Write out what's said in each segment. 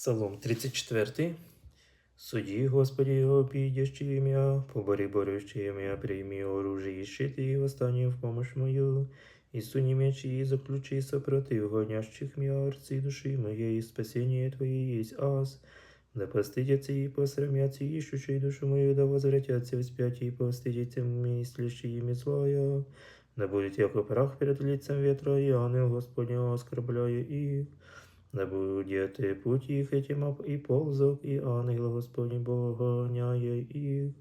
Псалом 34. Суди, Господи, его обидящие меня, побори борющие меня, прими оружие и щиты, и восстание в помощь мою, и суни мечи, и заключи сопротив гонящих меня, арцы души моей, и спасение Твое есть аз. Да постыдятся и посрамятся, ищущие душу мою, да возвратятся вспять, и постыдятся мыслящие ими злая. Да будет яко прах перед лицем ветра, и ангел Господня оскорбляя их. Да будет и путь их этим оп- и ползок, и ангел Господень погоняє их.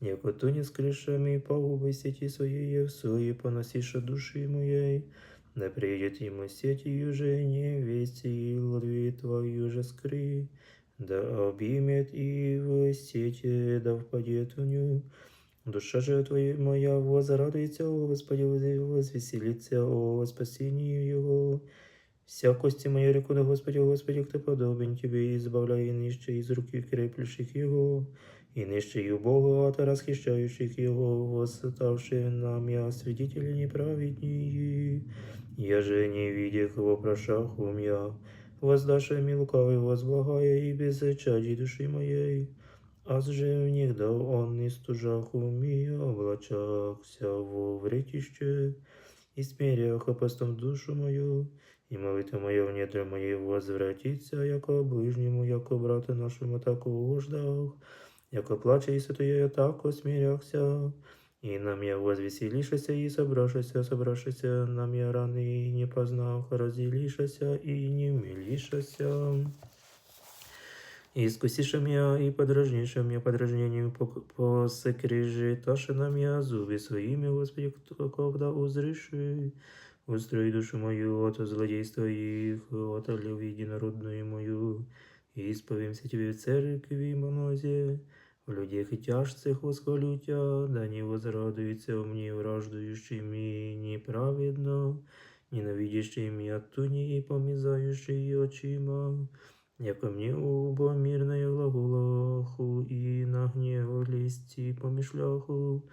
Яко туне с крышами пагубы сети своей, в свои поносиша души моей. Да придет ему сетью же невести, и лодви твою же скры. Да обимет и в сети, да впадет в ню. Душа же твоя моя возрадуется, о Господи, возвеселится о спасении Его. Вся кости моя реку на Господи, Господи, кто подобен Тебе, и избавляй нище из руки креплящих Его, и нищею Бога от расхищающих Его, восставшие нам я свидетели неправеднее. Я же не видя его прошах ум я, воздашь ми лукавый возблагая и без чади души моей. Аз же в них дал он и стужах уми, облачахся во вретище, и смирях опастом душу мою, и молитва моя в недра моей возвратится, яко ближнему, яко брата нашему, так уждах, яко плаче и сатуя, так смиряхся, и нам я возвеселишася, и собрашася, собрашася, нам я раны не познав, разделишася, и не умилишася. И искусиша меня, и подражниша меня подражнением по, по секрижи, таше нам я зубы своими, Господи, когда узришь, устрой душу мою от злодейства их, от любви единородную мою, и исповемся Тебе в церкви монозе, в людях и тяжцах восхвалю Тя, да не возрадуется мне враждующими неправедно, ненавидящие меня туни и помизающие очима, яко мне оба мирная глаголаху и на гнев листи помышляху,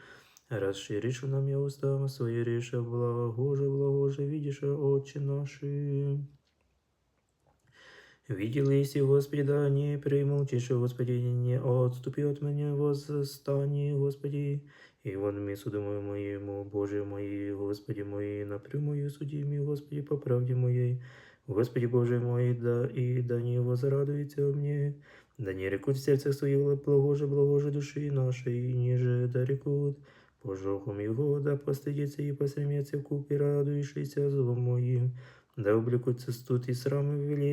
расширишь нам я уста свои реша благоже, видишь, очи наши. Видел если Господи, да не примолчишь, Господи, не отступи от меня, восстани, Господи, и вон ми судому моему, Боже мой, Господи мой, напрю мою судьми, Господи, по правде моей, Господи Боже мой, да и да не возрадуется мне, да не рекут в сердце своих благоже, благоже души нашей, ниже да рекут, пожохом его, да постыдится и посрамится в купе, радующийся злом моим, да облікуться студ и срамы вели